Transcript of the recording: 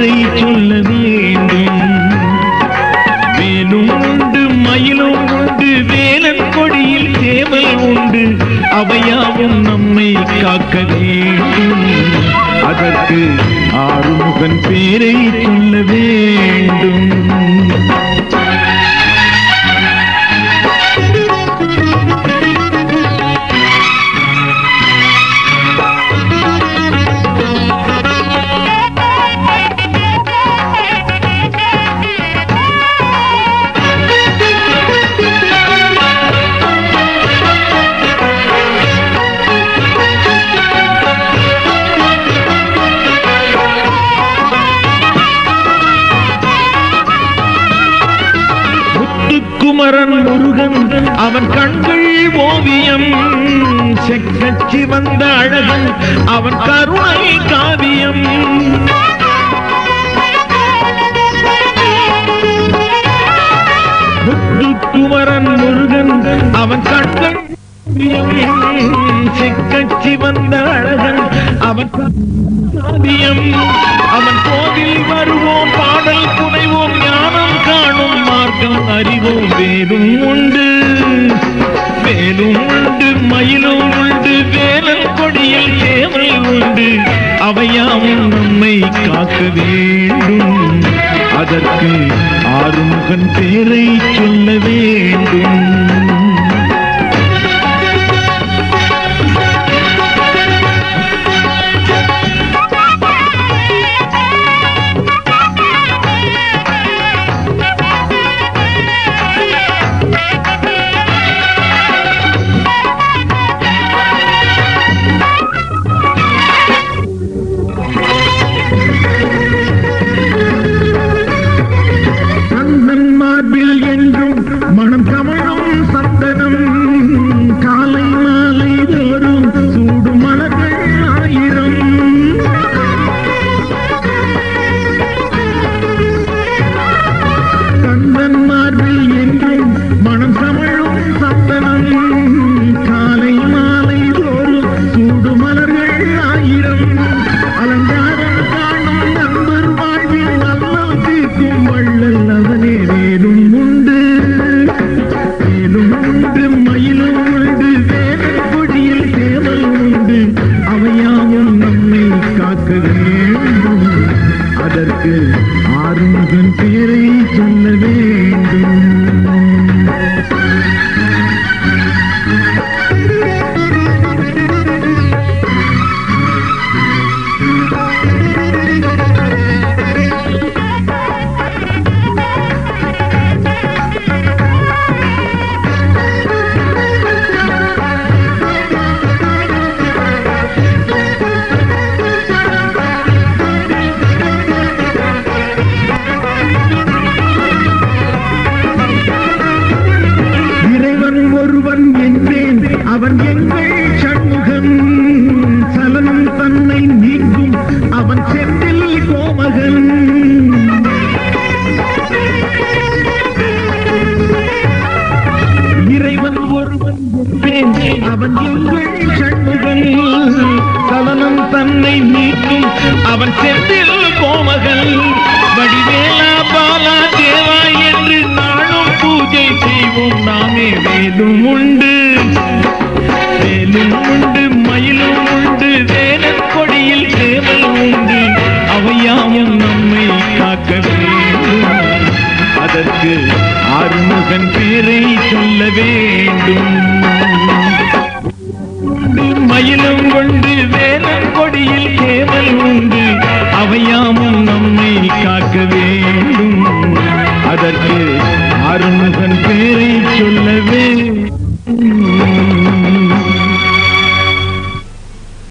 பெயரை சொல்ல வேண்டும். வேலும் உண்டு மயிலும் உண்டு வேலன் கொடியில் தேவல் உண்டு. அவையாவும் நம்மை காக்க வேண்டும். அதற்கு ஆறுமுகன் பேரை சொல்ல வேண்டும். குமரன் முருகன் அவன் கண்கள் ஓவியம். செக்கச்சி வந்த அழகன் அவன் கருணை காவியம். குமரன் முருகன் அவன் கண்கள் செக்கச்சி வந்த அழகன் அவன் காவியம். அவன் கோவில் வருவோம் பாட அறிவோம் வேலும் உண்டு. வேலும் உண்டு மயிலும் உண்டு வேலன் கொடியில் சேவல் உண்டு. அவையாவும் நம்மை காக்க வேண்டும். அதற்கு ஆறுமுகன் பேரை சொல்ல வேண்டும் அவன் எங்கள் சண்முகன். சலனம் தன்னை நீங்கும் அவன் செந்தில் கோமகன். இறைவன் ஒருவன் அவன் எங்கள் சண்முகன். சலனம் தன்னை நீக்கும் அவன் செந்தில் கோமகன். வடிவேலா பாலா தேவா என்று நானும் பூஜை செய்வோம். நாமே வேதும் உண்டு. வேலும் உண்டு மயிலும் உண்டு வேலன் கொடியில் சேவல் உண்டு. அவையாவும் நம்மை காக்க வேண்டும். அதற்கு ஆறுமுகன் பேரை சொல்ல வேண்டும். மயிலும் கொண்டு வேலன் கொடியில் சேவல் உண்டு. அவையாமும் நம்மை காக்க வேண்டும். அதற்கு ஆறுமுகன் பேரை சொல்ல வேண்டும்.